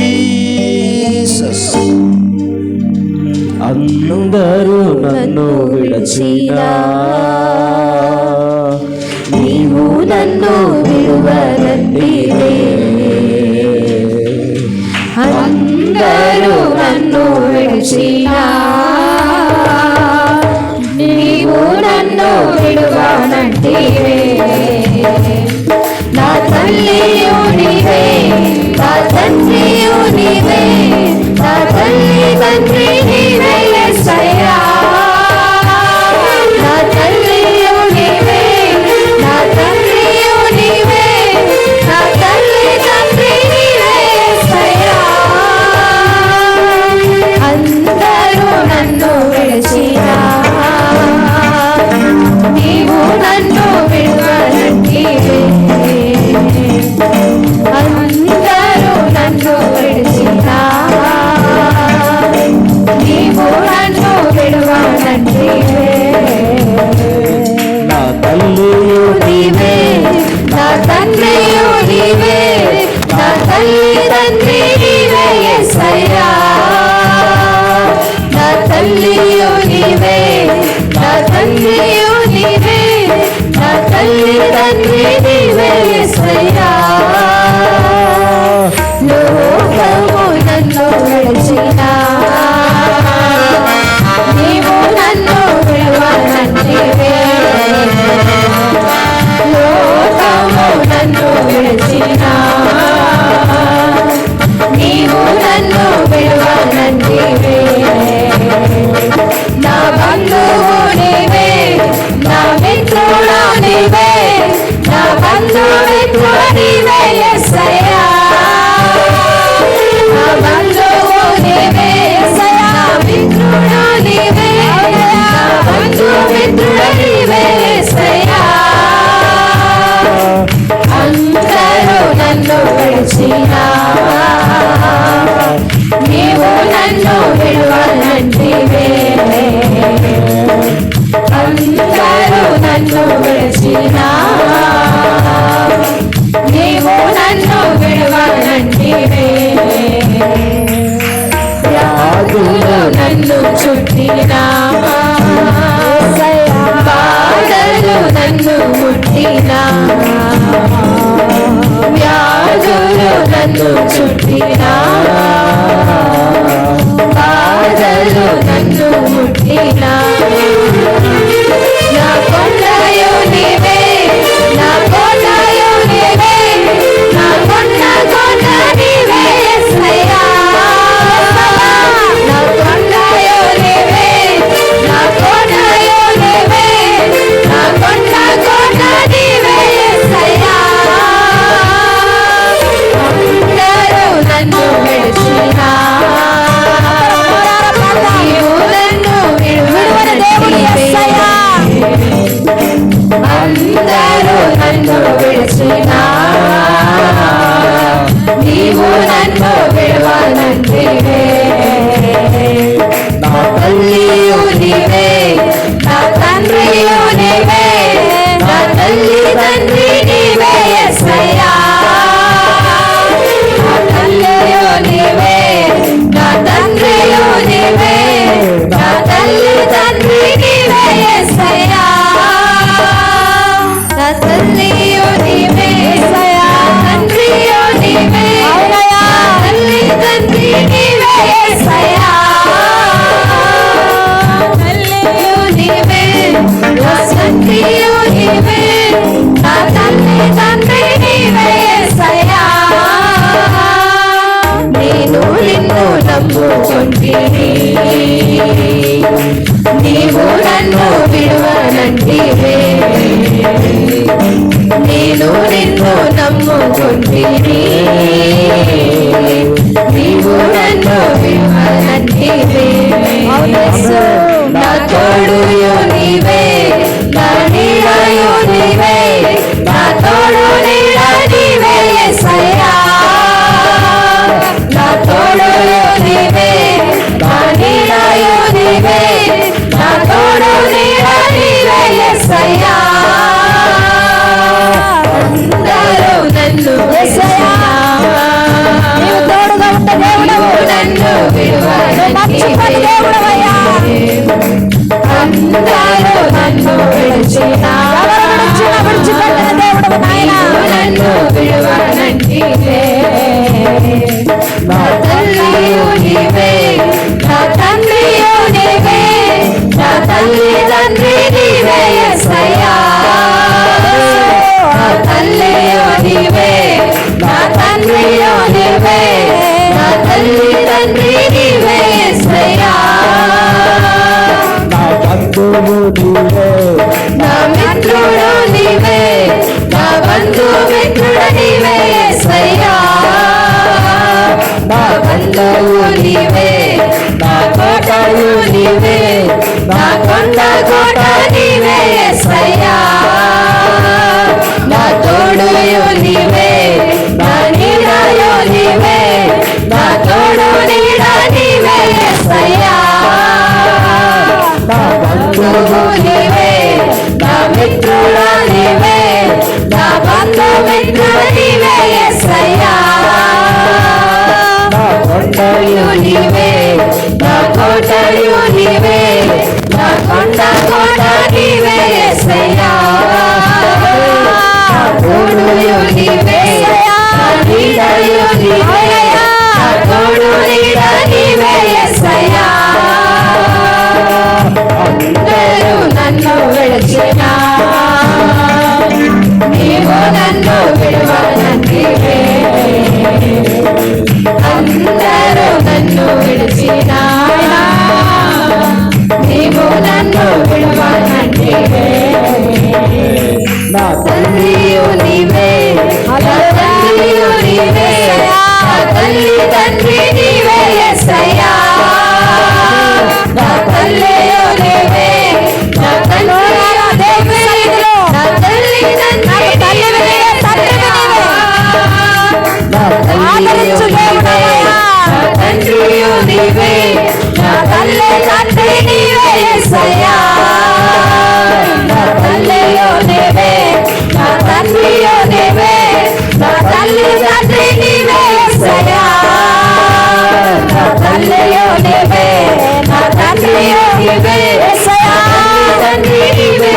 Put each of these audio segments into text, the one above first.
Jesus అందరూ నన్ను విడచినా నీవు నన్ను విడువరత్తివే అందరూ నన్ను విడిచినా నీవు నన్ను విడువనంటివే నా తల్లి నీవే తల్లి తండ్రి నీవేసయ్యా లోకము నన్ను విడిచిన నీవు నన్ను విడవనంటివే లోకము నన్ను విడిచినా చూసినావా నీవు నన్ను విడువనంటివే. అందరూ నన్ను విడిచినా. నీవు నన్ను విడువనంటివే. వ్యాధులు నన్ను చుట్టినావా బాధలు నన్ను ముట్టినా. నన్ను చుట్టినా? బాధలు నన్ను ముట్టినా? నిన్ను నమ్ముకుంటిని. నీవు నన్ను విమలంటివి. నా తోడు నీవే. కొండవు నీవే నా కోటవు నీవే కొండ కోట సయ్యా నా తల్లియు నీవే అలా తల్లియు నీవే తల్లి తండ్రి. నీవే నా తండ్రి నీవే యేసయ్యా తండ్రి నీవే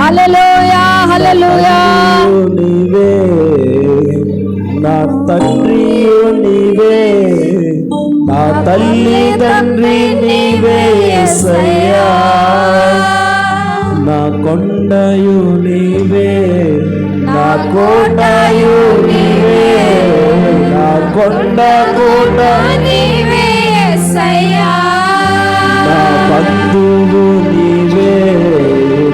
హలలోయా హలలోయా నీవే నా తండ్రి నీవే నా తల్లి తండ్రి నీవే సయ్యా. నా కొండయు నీవే నా కోటయు నీవే. కొండ కోట. బంధువు నీవే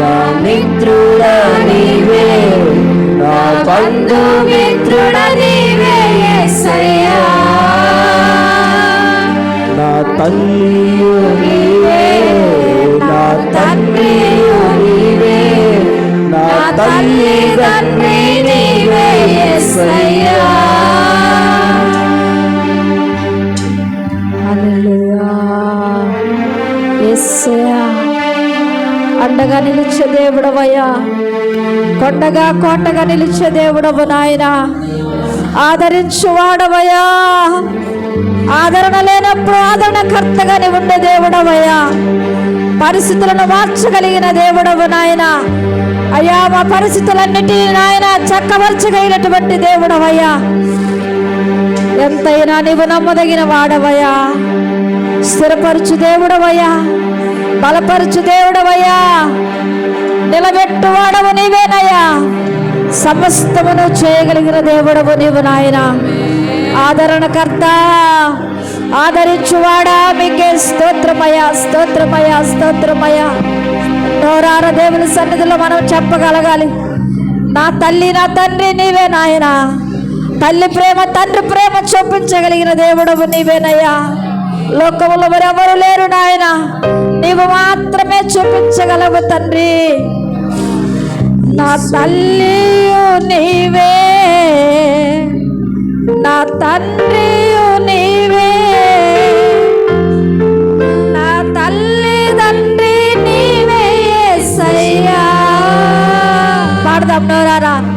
నా మిత్రుడా నీవే నా బంధు మిత్రుడా నీవే నా తల్లియు నీవే నా తండ్రియు నీవే నా తల్లి తండ్రి నీవే ఎస్సయ్యా ఏసయా అండగా నిలిచే దేవుడవయ్యా. కొండగా కోటగా నిలిచే దేవుడవు నాయన. ఆదరించువాడవయ్యా. ఆదరణ లేనప్పుడు ఆదరణకర్తగానే ఉండే దేవుడవయ్యా. పరిస్థితులను మార్చగలిగిన దేవుడవు నాయన. అయ్యా మా పరిస్థితులన్నిటినీ నాయన చక్కవలచగలిగినటువంటి దేవుడవయ్యా. ఎంతైనా నీవు నమ్మదగిన వాడవయ్యా. స్థిరపరచు దేవుడవయ్యా. బలపరచు దేవుడవయ్యా. నిలబెట్టువాడవు నీవేనయ్యా. సమస్తమును చేయగలిగిన దేవుడవు నీవు నాయన. ఆదరణకర్త ఆదరించువాడా మీకే స్తోత్రమయ స్తోత్రమయ స్తోత్రమయ నోరార దేవుని సన్నిధిలో మనం చెప్పగలగాలి. నా తల్లి నా తండ్రి నీవే నాయన. తల్లి ప్రేమ తండ్రి ప్రేమ చూపించగలిగిన దేవుడవు నీవేనయ్యా. లోకములో మరెవరు లేరు నాయనా. నీవు మాత్రమే చూపించగలవు తండ్రి. నా తల్లి నీవే. నా తండ్రి నీవే. నా తల్లి తండ్రి నీవే సయ్యా పాడదాం నోరారా.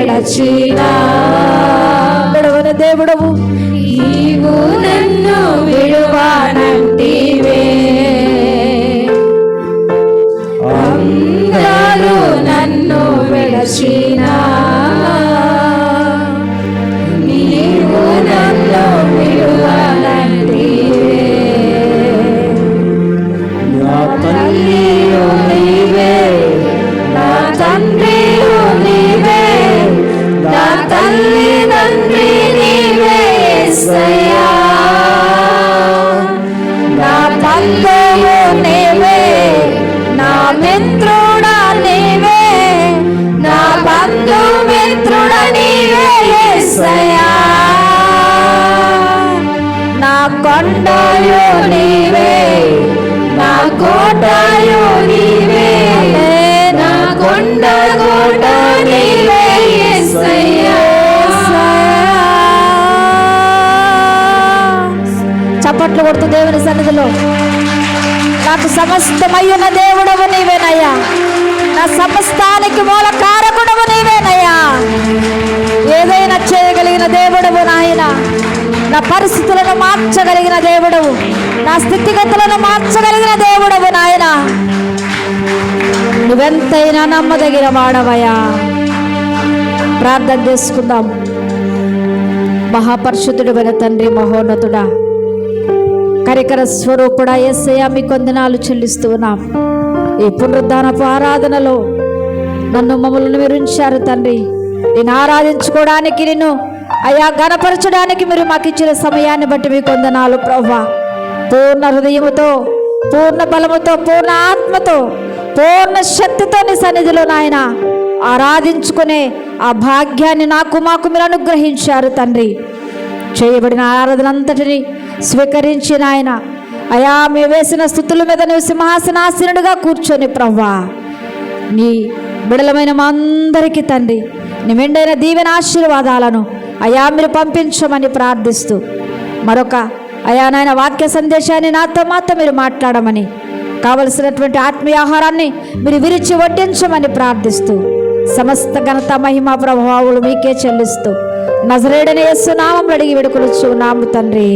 విడచిన విడవని దేవుడవు. నీవు నన్ను విడువానంటివే. అందరూ నన్ను విడచిన నీవు నన్ను విడువానంటివే. నా తల్లియు కొండయు నీవే నా కోటయు నీవే. నా కొండ కోట నీవే చప్పట్లు కొడుతూ దేవుని సన్నిధిలో. నాకు సమస్తమయ్యున్న దేవుడవు నీవేనయ్యా. నా సమస్తానికి మూల కారకుడవు నీవేనయ్యా. ఏదైనా చేయగలిగిన దేవుడవు నాయనా. నా పరిస్థితులను మార్చగలిగిన దేవుడవు. నా స్థితిగతులను మార్చగలిగిన దేవుడవు నాయన. నువ్వెంతైనా నమ్మదగిన వాడవయా ప్రార్థన చేసుకుందాం. మహాపరిశుద్ధుడు తండ్రి మహోన్నతుడా. కరికర స్వరూపుడా ఎస్సయ్య మీ కొందనాలు చెల్లిస్తూ ఉన్నాం. ఈ పునరుద్ధానపు ఆరాధనలో నన్ను మమ్మల్ని వివరించారు తండ్రి. నేను ఆరాధించుకోవడానికి నిన్ను అయా గణపరచడానికి మీరు మాకు ఇచ్చిన సమయాన్ని బట్టి మీ కొందనాలు ప్రభా పూర్ణ హృదయముతో పూర్ణ బలముతో పూర్ణ ఆత్మతో పూర్ణ శక్తితో నీ సన్నిధిలో నాయన ఆరాధించుకునే ఆ భాగ్యాన్ని నాకు మాకు మీరు అనుగ్రహించారు తండ్రి. చేయబడిన ఆరాధనంతటిని స్వీకరించి నాయన అయా మీ వేసిన స్థుతుల మీద నువ్వు సింహాసనాసీనుడుగా కూర్చొని ప్రవ్వా. నీ బిడలమైన మా అందరికీ తండ్రి నీ మెండైన దీవెన ఆశీర్వాదాలను అయా మీరు పంపించమని ప్రార్థిస్తూ మరొక అయా నాయన వాక్య సందేశాన్ని నాతో మాత్రం మీరు మాట్లాడమని కావలసినటువంటి ఆత్మీయ ఆహారాన్ని మీరు విరిచి వడ్డించమని ప్రార్థిస్తూ సమస్త ఘనత మహిమ ప్రభావాలు మీకే చెల్లిస్తూ నజరేడని యేసు నామం అడిగి వేడుకొలుచు నాము తండ్రి.